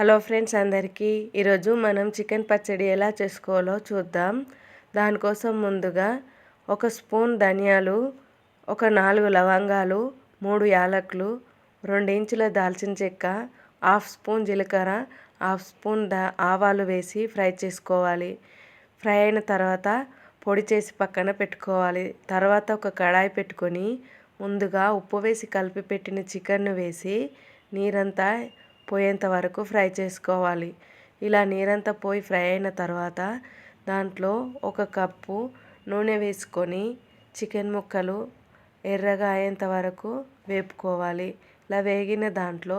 Hello friends అందరికీ. ఈరోజు మనం చికెన్ పచ్చడి ఎలా చేసుకోవాలో చూద్దాం. దానికోసం ముందుగా ఒక స్పూన్ ధనియాలు ఒక నాలుగు లవంగాలు మూడు యాలకులు రెండు ఇంచుల దాల్చిన చెక్క హాఫ్ స్పూన్ జీలకర్ర హాఫ్ స్పూన్ ఆవాలు వేసి ఫ్రై చేసుకోవాలి. ఫ్రై అయిన తర్వాత పొడి చేసి పక్కన పెట్టుకోవాలి. తర్వాత ఒక కడాయి పెట్టుకొని ముందుగా ఉప్పు వేసి కలిపి పెట్టిన చికెన్ను వేసి నీరంతా పోయేంత వరకు ఫ్రై చేసుకోవాలి. ఇలా నీరంతా పోయి ఫ్రై అయిన తర్వాత దాంట్లో ఒక కప్పు నూనె వేసుకొని చికెన్ ముక్కలు ఎర్రగా అయ్యేంత వరకు వేపుకోవాలి. ఇలా వేగిన దాంట్లో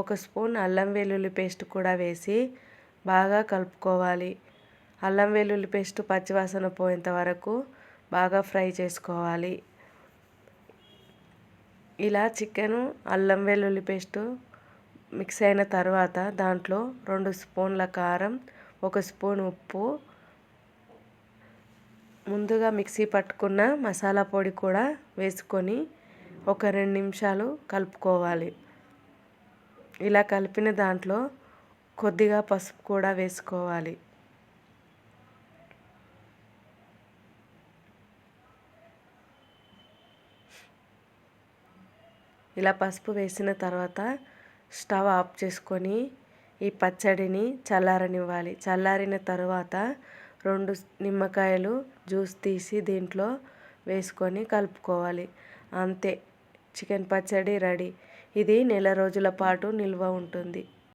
ఒక స్పూన్ అల్లం వెల్లుల్లి పేస్ట్ కూడా వేసి బాగా కలుపుకోవాలి. అల్లం వెల్లుల్లి పేస్ట్ పచ్చివాసన పోయేంత వరకు బాగా ఫ్రై చేసుకోవాలి. ఇలా చికెను అల్లం వెల్లుల్లి పేస్టు మిక్స్ అయిన తర్వాత దాంట్లో రెండు స్పూన్ల కారం ఒక స్పూన్ ఉప్పు ముందుగా మిక్సీ పట్టుకున్న మసాలా పొడి కూడా వేసుకొని ఒక రెండు నిమిషాలు కలుపుకోవాలి. ఇలా కలిపిన దాంట్లో కొద్దిగా పసుపు కూడా వేసుకోవాలి. ఇలా పసుపు వేసిన తర్వాత స్టవ్ ఆఫ్ చేసుకొని ఈ పచ్చడిని చల్లారనివ్వాలి. చల్లారిన తర్వాత రెండు నిమ్మకాయలు జ్యూస్ తీసి దీంట్లో వేసుకొని కలుపుకోవాలి. అంతే. చికెన్ పచ్చడి రెడీ. ఇది నెల రోజుల పాటు నిల్వ ఉంటుంది.